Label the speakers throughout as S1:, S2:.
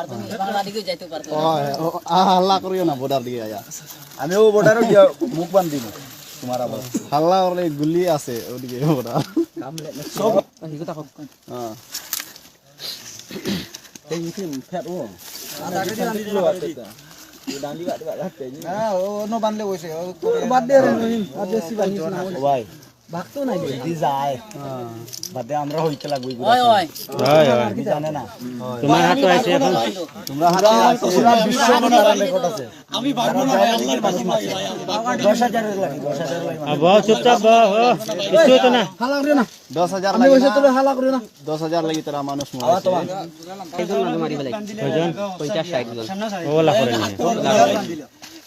S1: আর তুমি বাংলা দিকে যাইতে
S2: ও, আ, হাল্লা করিও না বর্ডার দিকে আয়া। আমিও বর্ডারও গিয়ে মুখ বান্ধি তোমার আবার। হাল্লা করলে গুলি আছে ওদিকে বর্ডার সব হ্যাঁ। না ও। নো বানলে ও বাদ দে রে আর বেশি বানিস না ভাই। ভাগতো নাই যদি যায় বাদে আমরা হইতে লাগবে
S1: ওই
S2: আপনি জানে না।
S3: তোমার হাতে আছে এখন।
S2: তোমরা হাতে পুরা বিশ্ব রেকর্ড আছে। আমি পারব না। মানুষ মারছে 10000 লাগে 10000 লাগে।
S3: আ, বহ চুপচাপ বহ কিছু হতো না।
S2: হালা করে না। 10000 লাগে না। তুমি হালা করে না। 10000 লাগি তারা মানুষ মরছে
S3: কয়জন? ওলা করে না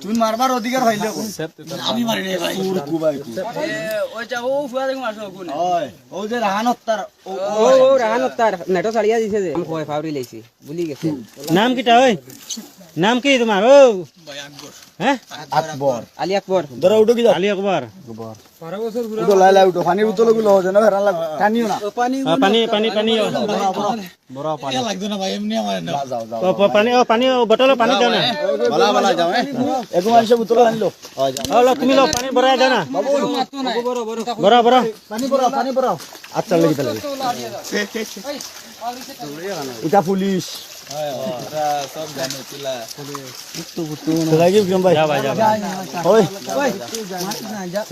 S2: তুমি মারবার অধিকার হইলে আমি মারি নাই ভাই। কুবাই কু
S1: ওই যা ও ফুয়া দেখো মারছো কোন
S2: ওই ও যে রাহানত্তার ও
S4: ও রাহানত্তার রাহান তার নেটো ছাড়িয়া দিছে যে। আমি কয় ফাউরি লাইছি। ভুলি গেছে।
S3: নাম কিটা ওই? নাম কি তোমার ও হ্যাঁ
S2: আকবর
S4: আলী আকবর
S2: ধরো উঠো কি যাও?
S3: আলী আকবর
S2: উঠো লাই লাই উঠো। পানির বোতলগুলো হচ্ছে না ফেরান লাগবে টানিও না।
S3: পানি পানি পানি ও।
S2: বড় পানি। লাগবে না ভাই এমনি আমার যাও যাও
S3: পানি ও পানি ও পানি দাও না।
S2: বলা বলা যাও হ্যাঁ এগো মানুষে বোতল আনলো
S3: ও লো, তুমি লো পানি ভরাই দাও না। বড় বড়
S2: পানি পানি আচ্ছা লাগি তাহলে এটা পুলিশ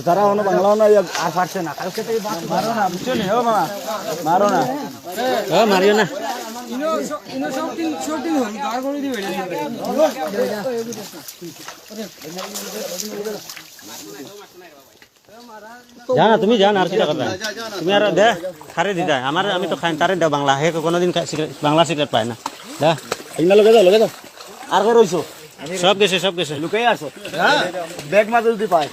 S2: তারা না কালকে মারো না বুঝছ ও মামা মারো না
S3: মারিও না যা না তুমি যা না আর কিটা করবে তুমি আর দে, খারে দি দে। আমার আমি তো খাই তারে দাও বাংলা। হে কোনোদিন বাংলা সিগারেট পায় না। দা
S2: এগুলা লগে যাও লগে যাও। আর কে রইছো?
S3: সব গেছে সব গেছে।
S2: লুকাই আসো হ্যাঁ ব্যাগ মাঝে যদি পায়।